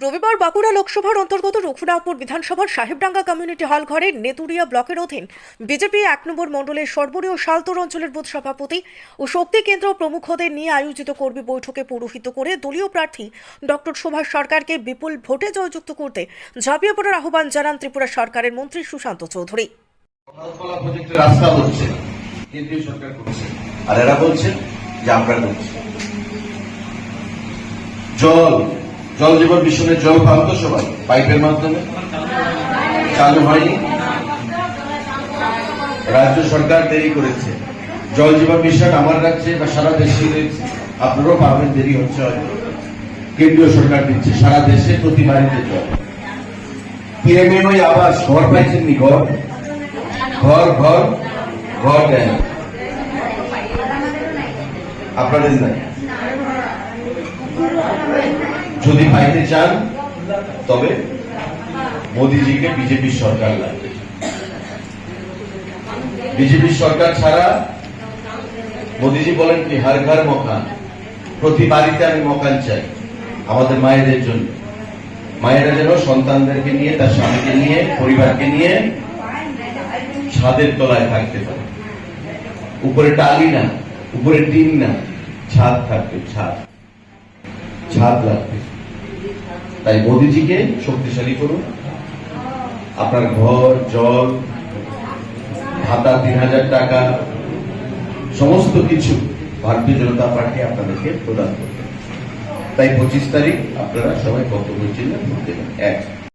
রবিবার বাঁকুড়া লোকসভার অন্তর্গত রঘুনাথপুর বিধানসভার সাহেবডাঙ্গা কমিউনিটি হল ঘরে নেতুরিয়া ব্লকের অধীন বিজেপি এক নম্বর মণ্ডলের সর্বরীয় শালতোর অঞ্চলের বুথ সভাপতি ও শক্তি কেন্দ্র প্রমুখদের নিয়ে আয়োজিত কর্মী বৈঠকে পৌরোহিত করে দলীয় প্রার্থী ডক্টর সুভাষ সরকারকে বিপুল ভোটে জয়যুক্ত করতে ঝাঁপিয়ে পড়ার আহ্বান জানান ত্রিপুরা সরকারের মন্ত্রী সুশান্ত চৌধুরী। জল জল জীবন মিশনের জল পান তো সবাই? পাইপের মাধ্যমে? চালু হয়নি? রাজ্য সরকার দেরি করেছে। জল জীবন মিশন আমার রাজ্যে বা সারা দেশে রয়েছে। আপনারাও পাবেন দেরি হচ্ছে হয়তো। কেন্দ্রীয় সরকার দিচ্ছে, সারা দেশে প্রতি বাড়িতে জল। পিএমএ আবাস, ঘর পাইছেন নি, ঘর? ঘর ঘর ঘর দেন। আপনাদের নাই? যদি পাইতে চান, তবে মোদিজিকে বিজেপি সরকার লাগবে। বিজেপি সরকার ছাড়া মোদিজি বলেন কি, হার ঘর মকান প্রতি বাড়িতে আমি মকান চাই, আমাদের মায়েদের জন্য। মায়েরা যেন সন্তানদেরকে নিয়ে, তার স্বামীকে নিয়ে, পরিবারকে নিয়ে ছাদের তলায় থাকতে পারে। উপরে টালি না, উপরে টিন না, ছাদ থাকবে, ছাদ। ছাদ লাগবে। তাই মোদিজিকে শক্তিশালী করুন। আপনার ঘর, জল, ভাতা তিন হাজার টাকা, সমস্ত কিছু ভারতীয় জনতা পার্টি আপনাদেরকে প্রদান করবে। তাই পঁচিশ তারিখ আপনারা সবাই কর্তব্য ভোট দেবেন। এক।